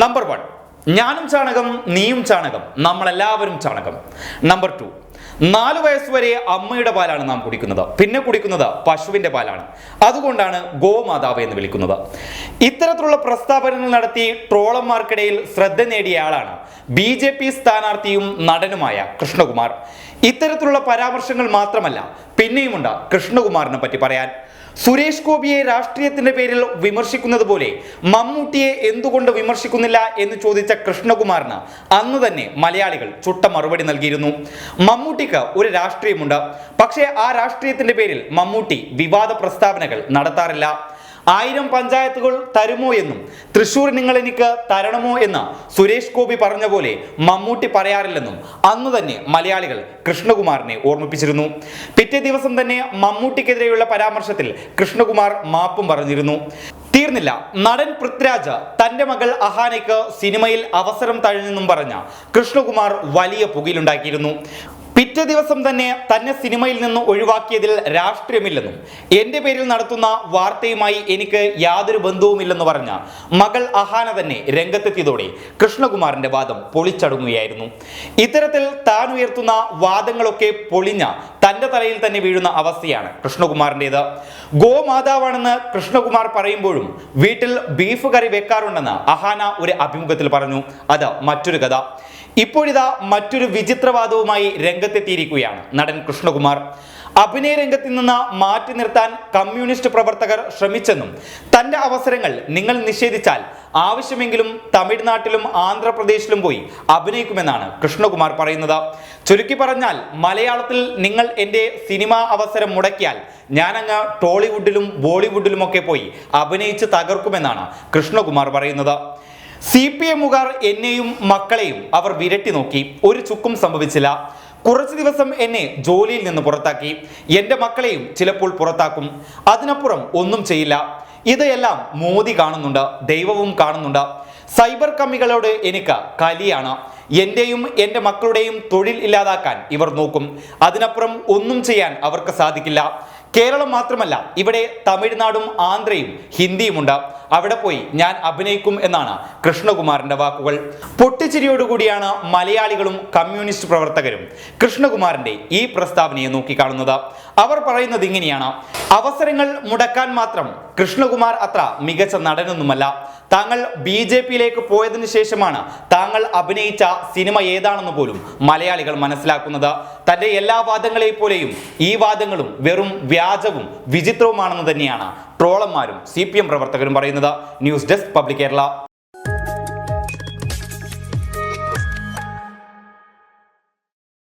Number one ഞാനും ചാണകം നീയും ചാണകം നമ്മളെല്ലാവരും ചാണകം. നമ്പർ ടു നാല് വയസ്സ് വരെ അമ്മയുടെ പാലാണ് നാം കുടിക്കുന്നത്. പിന്നെ കുടിക്കുന്നത് പശുവിന്റെ പാലാണ്. അതുകൊണ്ടാണ് ഗോമാതാവ് എന്ന് വിളിക്കുന്നത്. ഇത്തരത്തിലുള്ള പ്രസ്താവനകൾ നടത്തി ട്രോളന്മാർക്കിടയിൽ ശ്രദ്ധ നേടിയ ആളാണ് ബി ജെ പി സ്ഥാനാർത്ഥിയും നടനുമായ കൃഷ്ണകുമാർ. ഇത്തരത്തിലുള്ള പരാമർശങ്ങൾ മാത്രമല്ല പിന്നെയുമുണ്ട് കൃഷ്ണകുമാറിനെ പറ്റി പറയാൻ. സുരേഷ് ഗോപിയെ രാഷ്ട്രീയത്തിന്റെ പേരിൽ വിമർശിക്കുന്നത് പോലെ മമ്മൂട്ടിയെ എന്തുകൊണ്ട് വിമർശിക്കുന്നില്ല എന്ന് ചോദിച്ച കൃഷ്ണകുമാറിന് അന്ന് തന്നെ മലയാളികൾ ചുട്ട മറുപടി നൽകിയിരുന്നു. മമ്മൂട്ടിക്ക് ഒരു രാഷ്ട്രീയമുണ്ട്. പക്ഷേ ആ രാഷ്ട്രീയത്തിന്റെ പേരിൽ മമ്മൂട്ടി വിവാദ പ്രസ്താവനകൾ നടത്താറില്ല. ആയിരം പഞ്ചായത്തുകൾ തരുമോ എന്നും തൃശൂർ നിങ്ങൾ എനിക്ക് തരണമോ എന്ന് സുരേഷ് ഗോപി പറഞ്ഞ പോലെ മമ്മൂട്ടി പറയാറില്ലെന്നും അന്ന് തന്നെ മലയാളികൾ കൃഷ്ണകുമാറിനെ ഓർമ്മിപ്പിച്ചിരുന്നു. പിറ്റേ ദിവസം തന്നെ മമ്മൂട്ടിക്കെതിരെയുള്ള പരാമർശത്തിൽ കൃഷ്ണകുമാർ മാപ്പും പറഞ്ഞിരുന്നു. തീർന്നില്ല. നടൻ പൃഥ്വിരാജ് തന്റെ മകൾ അഹാനയ്ക്ക് സിനിമയിൽ അവസരം തഴഞ്ഞെന്നും പറഞ്ഞ കൃഷ്ണകുമാർ വലിയ പുകയിലുണ്ടാക്കിയിരുന്നു. പിറ്റേ ദിവസം തന്നെ തന്നെ സിനിമയിൽ നിന്ന് ഒഴിവാക്കിയതിൽ രാഷ്ട്രീയമില്ലെന്നും എന്റെ പേരിൽ നടത്തുന്ന വാർത്തയുമായി എനിക്ക് യാതൊരു ബന്ധവുമില്ലെന്ന് പറഞ്ഞ മകൾ അഹാന തന്നെ രംഗത്തെത്തിയതോടെ കൃഷ്ണകുമാറിന്റെ വാദം പൊളിച്ചടങ്ങുകയായിരുന്നു. ഇത്തരത്തിൽ താൻ ഉയർത്തുന്ന വാദങ്ങളൊക്കെ പൊളിഞ്ഞ തന്റെ തലയിൽ തന്നെ വീഴുന്ന അവസ്ഥയാണ് കൃഷ്ണകുമാറിന്റെത്. ഗോമാതാവാണെന്ന് കൃഷ്ണകുമാർ പറയുമ്പോഴും വീട്ടിൽ ബീഫ് കറി വെക്കാറുണ്ടെന്ന് അഹാന ഒരു അഭിമുഖത്തിൽ പറഞ്ഞു. അത് മറ്റൊരു കഥ. ഇപ്പോഴിതാ മറ്റൊരു വിചിത്രവാദവുമായി രംഗത്തെത്തിയിരിക്കുകയാണ് നടൻ കൃഷ്ണകുമാർ. അഭിനയ രംഗത്തിൽ നിന്ന് മാറ്റി നിർത്താൻ കമ്മ്യൂണിസ്റ്റ് പ്രവർത്തകർ ശ്രമിച്ചെന്നും തന്റെ അവസരങ്ങൾ നിങ്ങൾ നിഷേധിച്ചാൽ ആവശ്യമെങ്കിലും തമിഴ്നാട്ടിലും ആന്ധ്രാപ്രദേശിലും പോയി അഭിനയിക്കുമെന്നാണ് കൃഷ്ണകുമാർ പറയുന്നത്. ചുരുക്കി പറഞ്ഞാൽ മലയാളത്തിൽ നിങ്ങൾ എന്റെ സിനിമാ അവസരം മുടക്കിയാൽ ഞാനങ്ങ് ടോളിവുഡിലും ബോളിവുഡിലുമൊക്കെ പോയി അഭിനയിച്ച് തകർക്കുമെന്നാണ് കൃഷ്ണകുമാർ പറയുന്നത്. സി പി എമ്മുകാർ എന്നെയും മക്കളെയും അവർ വിരട്ടി നോക്കി. ഒരു ചുക്കും സംഭവിച്ചില്ല. കുറച്ച് ദിവസം എന്നെ ജോലിയിൽ നിന്ന് പുറത്താക്കി. എന്റെ മക്കളെയും ചിലപ്പോൾ പുറത്താക്കും. അതിനപ്പുറം ഒന്നും ചെയ്യില്ല. ഇതെല്ലാം മോദി കാണുന്നുണ്ട് ദൈവവും കാണുന്നുണ്ട്. സൈബർ കമ്മികളോട് എനിക്ക് കലിയാണ്. എന്റെയും എന്റെ മക്കളുടെയും തൊഴിൽ ഇല്ലാതാക്കാൻ ഇവർ നോക്കും. അതിനപ്പുറം ഒന്നും ചെയ്യാൻ അവർക്ക് സാധിക്കില്ല. കേരളം മാത്രമല്ല ഇവിടെ തമിഴ്നാടും ആന്ധ്രയും ഹിന്ദിയുമുണ്ട്. അവിടെ പോയി. ഞാൻ അഭിനയിക്കും എന്നാണ് കൃഷ്ണകുമാറിന്റെ വാക്കുകൾ. പൊട്ടിച്ചിരിയോടുകൂടിയാണ് മലയാളികളും കമ്മ്യൂണിസ്റ്റ് പ്രവർത്തകരും കൃഷ്ണകുമാറിന്റെ ഈ പ്രസ്താവനയെ നോക്കിക്കാണുന്നത്. അവർ പറയുന്നത് ഇങ്ങനെയാണ് അവസരങ്ങൾ മുടക്കാൻ മാത്രം കൃഷ്ണകുമാർ അത്ര മികച്ച നടനൊന്നുമല്ല. താങ്കൾ ബി ജെ പിയിലേക്ക് പോയതിനു ശേഷമാണ് താങ്കൾ അഭിനയിച്ച സിനിമ ഏതാണെന്ന് പോലും മലയാളികൾ മനസ്സിലാക്കുന്നത്. തന്റെ എല്ലാ വാദങ്ങളെ പോലെയും ഈ വാദങ്ങളും വെറും വ്യാജവും വിചിത്രവുമാണെന്ന് തന്നെയാണ് ട്രോളന്മാരും സി പ്രവർത്തകരും പറയുന്നത് ന്യൂസ് ഡെസ്ക് പബ്ലിക് കേരള